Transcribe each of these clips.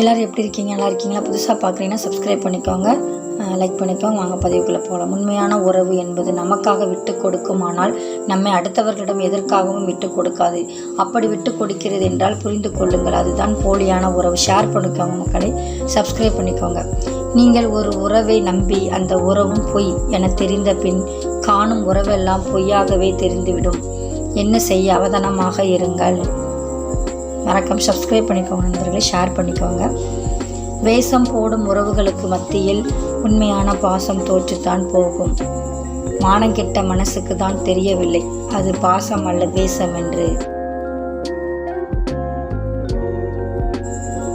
எல்லோரும் எப்படி இருக்கீங்க? நல்லா இருக்கீங்களா? புதுசாக பார்க்குறீங்கன்னா சப்ஸ்கிரைப் பண்ணிக்கோங்க. லைக் பண்ணிக்கோங்க. வாங்க பதிவுக்குள்ளே போகலாம் உண்மையான உறவு என்பது நமக்காக விட்டு கொடுக்குமானால் நம்மை அடுத்தவர்களிடம் எதற்காகவும் விட்டு கொடுக்காது. அப்படி விட்டு கொடுக்கிறது என்றால் புரிந்து கொள்ளுங்கள். அதுதான் போலியான உறவு. ஷேர் பண்ணிக்கோங்க மக்களை. சப்ஸ்கிரைப் பண்ணிக்கோங்க. நீங்கள் ஒரு உறவை நம்பி அந்த உறவும் பொய் என தெரிந்த பின் காணும் உறவெல்லாம் பொய்யாகவே தெரிந்துவிடும். என்ன செய்ய அவதானமாக இருங்கள்? மறக்காம சப்ஸ்கிரைப் பண்ணிக்கோங்க நண்பர்களே ஷேர் பண்ணிக்கோங்க. வேஷம் போடும் உறவுகளுக்கு மத்தியில் உண்மையான பாசம் தோற்றுத்தான் போகும். மானங்கெட்ட மனசுக்கு தான் தெரியவில்லை. அது பாசம் அல்ல வேஷம் என்று.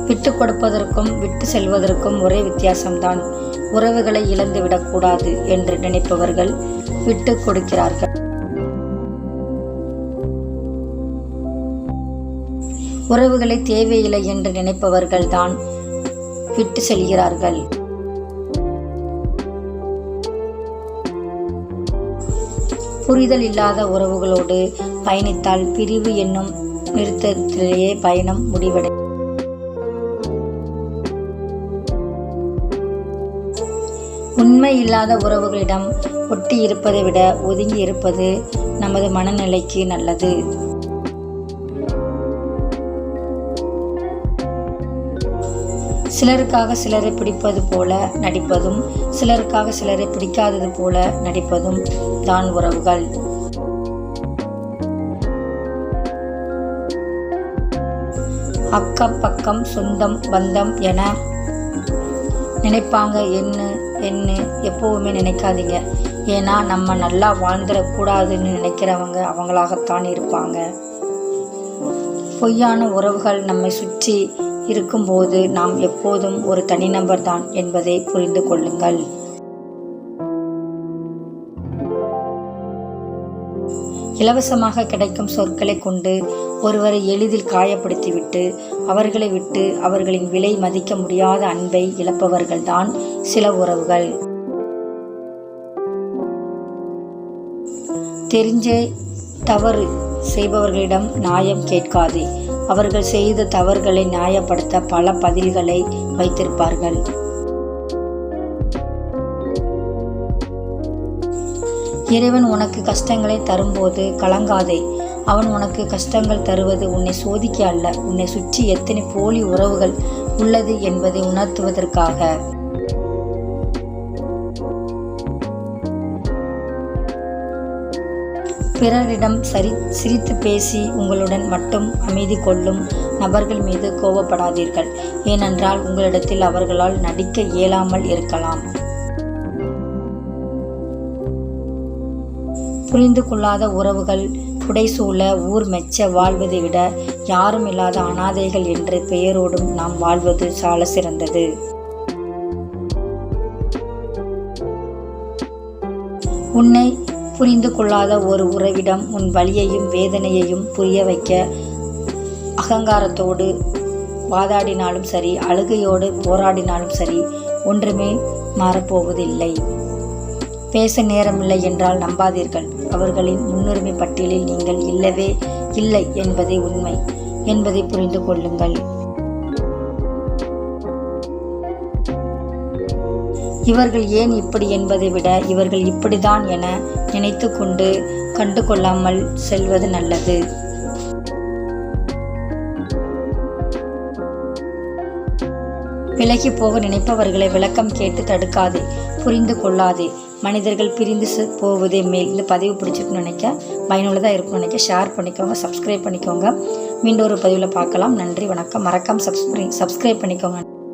விட்டு கொடுப்பதற்கும் விட்டு செல்வதற்கும் ஒரே வித்தியாசம்தான். உறவுகளை இழந்து விடக்கூடாது என்று நினைப்பவர்கள் விட்டு கொடுக்கிறார்கள். உறவுகளை தேவையில்லை என்று நினைப்பவர்கள் தான் விட்டு செல்கிறார்கள். புரிதல் இல்லாத உறவுகளோடு பயணித்தால் பிரிவு என்னும் நிறுத்தத்திலேயே பயணம் முடிவடை உண்மை இல்லாத உறவுகளிடம் ஒட்டி இருப்பதை விட ஒதுங்கி இருப்பது நமது மனநிலைக்கு நல்லது. சிலருக்காக சிலரை பிடிப்பது போல நடிப்பதும் சிலருக்காக சிலரை பிடிக்காதது போல நடிப்பதும் தான் உறவுகள். அக்கம் பக்கம் சொந்தம் பந்தம் என நினைப்பாங்க. என்ன என்ன எப்போவுமே நினைக்காதீங்க. ஏன்னா நம்ம நல்லா வாழ்ந்துடக்கூடாதுன்னு நினைக்கிறவங்க அவங்களாகத்தான் இருப்பாங்க. பொய்யான உறவுகள் நம்மை சுற்றி இருக்கும்போது நாம் எப்போதும் ஒரு தனிநபர் தான் என்பதை புரிந்து கொள்ளுங்கள். இலவசமாக கிடைக்கும் சொற்களை கொண்டு ஒருவரை எளிதில் காயப்படுத்திவிட்டு அவர்களை விட்டு அவர்களின் விலை மதிக்க முடியாத அன்பை இழப்பவர்கள்தான் சில உறவுகள். தெரிஞ்சே தவறு செய்பவர்களிடம் நியாயம் கேட்காதே. அவர்கள் செய்த தவறுகளை நியாயப்படுத்த பல பதில்களை வைத்திருப்பார்கள். இறைவன் உனக்கு கஷ்டங்களை தரும்போது கலங்காதே. அவன் உனக்கு கஷ்டங்கள் தருவது உன்னை சோதிக்க அல்ல. உன்னை சுற்றி எத்தனை போலி உறவுகள் உள்ளது என்பதை உணர்த்துவதற்காக. பிறரிடம் சரி சிரித்து பேசி உங்களுடன் மட்டும் அமைதி கொள்ளும் நபர்கள் மீது கோபப்படாதீர்கள் ஏனென்றால் உங்களிடத்தில் அவர்களால் நடிக்க இயலாமல் இருக்கலாம். புரிந்து கொள்ளாத உறவுகள் புடைசூழ ஊர் மெச்ச வாழ்வதை விட யாரும் இல்லாத அனாதைகள் என்று பெயரோடும் நாம் வாழ்வது சால சிறந்தது. உன்னை புரிந்து கொள்ளாத ஒரு உறவிடம் உன் வழியையும் வேதனையையும் புரிய வைக்க அகங்காரத்தோடு வாதாடினாலும் சரி அழுகையோடு போராடினாலும் சரி ஒன்றுமே மாறப்போவதில்லை. பேச நேரமில்லை என்றால் நம்பாதீர்கள். அவர்களின் முன்னுரிமை பட்டியலில் நீங்கள் இல்லவே இல்லை என்பதே உண்மை. என்பதை புரிந்து கொள்ளுங்கள் இவர்கள் ஏன் இப்படி என்பதை விட இவர்கள் இப்படிதான் என நினைத்து கொண்டு கண்டு கொள்ளாமல் செல்வது நல்லது. விலகி போக நினைப்பவர்களை விளக்கம் கேட்டு தடுக்காதே புரிந்து கொள்ளாதே. மனிதர்கள் பிரிந்து போவதே மேல். இந்த பதிவு பிடிச்சிருக்குன்னு நினைக்க பயனுள்ளதாக இருக்கும்னு நினைக்க ஷேர் பண்ணிக்கோங்க சப்ஸ்கிரைப் பண்ணிக்கோங்க. மீண்டும் ஒரு பதிவில் பார்க்கலாம். நன்றி வணக்கம். மறக்காம சப்ஸ்கிரை சப்ஸ்கிரைப் பண்ணிக்கோங்க.